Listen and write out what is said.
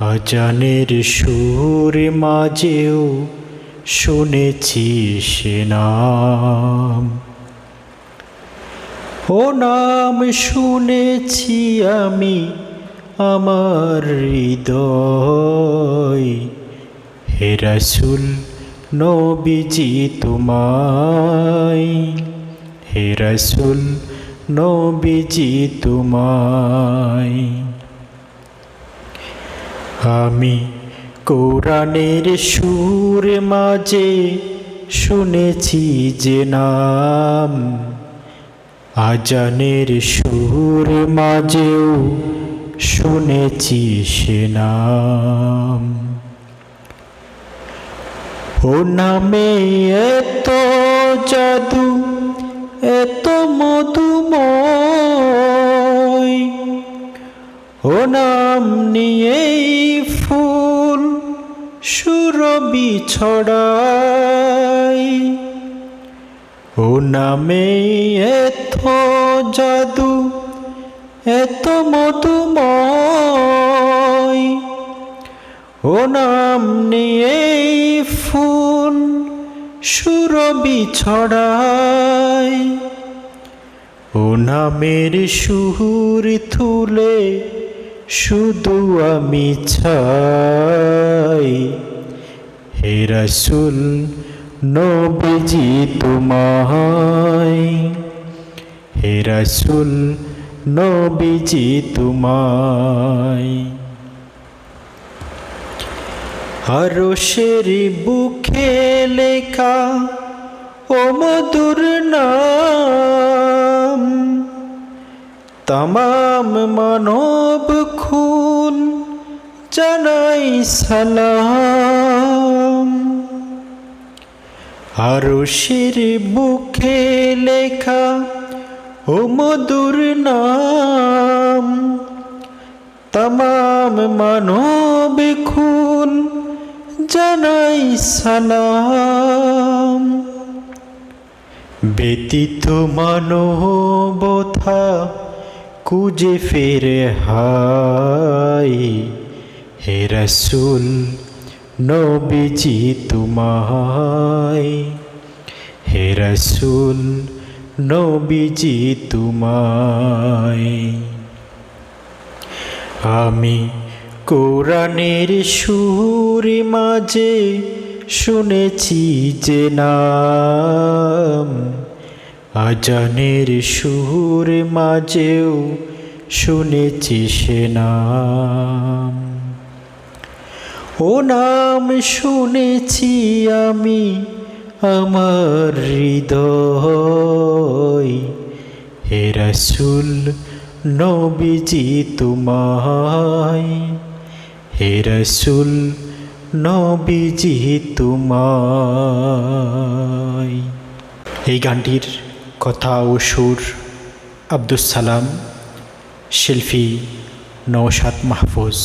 আজানের সুর মাঝেও শুনেছি সে নাম। ও নাম শুনেছি আমি আমার হৃদয়। হে রসুল, নবীজি তোমায়। হে রসুল, নবীজি তোমায়। আমি কোরআনের সুর মাঝে শুনেছি যে নাম। আজানের সুর মাঝেও শুনেছি সে নাম। ও নামে এত জাদু, এত মধুময় ও নাম নিয়েই ফুল সুরবি ছড়াই। ও নামে এত জাদু, এত মধুময়। ও নাম নিয়েই ফুল সুরবি ছড়াই। ও নামের সুর তুলে শুধু আমি ছাই হে রসুল, নবীজি তোমায়। হে রসুল, নবীজি তোমায়। হরষের বুকে লেখা, ও মধুর নাম। তমাম মানব খুন, জানাই সালাম। আরশের বুকে লেখা ও মধুর নাম, তমাম মানব খুন, জানাই সালাম। ব্যতীত মানবথা কুজে ফেরে হাই। হে রসুল, নবীজি তোমায়। হে রসুল, নবীজি তোমায়। আমি কোরআনের সুর মাঝে শুনেছি যে নাম আজানের সুর মাঝেও শুনেছি সে নাম। ও নাম শুনেছি আমি আমার হৃদয়। হে রসুল, নবীজি তোমায়। হে রসুল, নবীজি তোমায়। এই গানটির কথা ও সুর আব্দুল সালাম শিল্পী নৌসাদ মাহফুজ।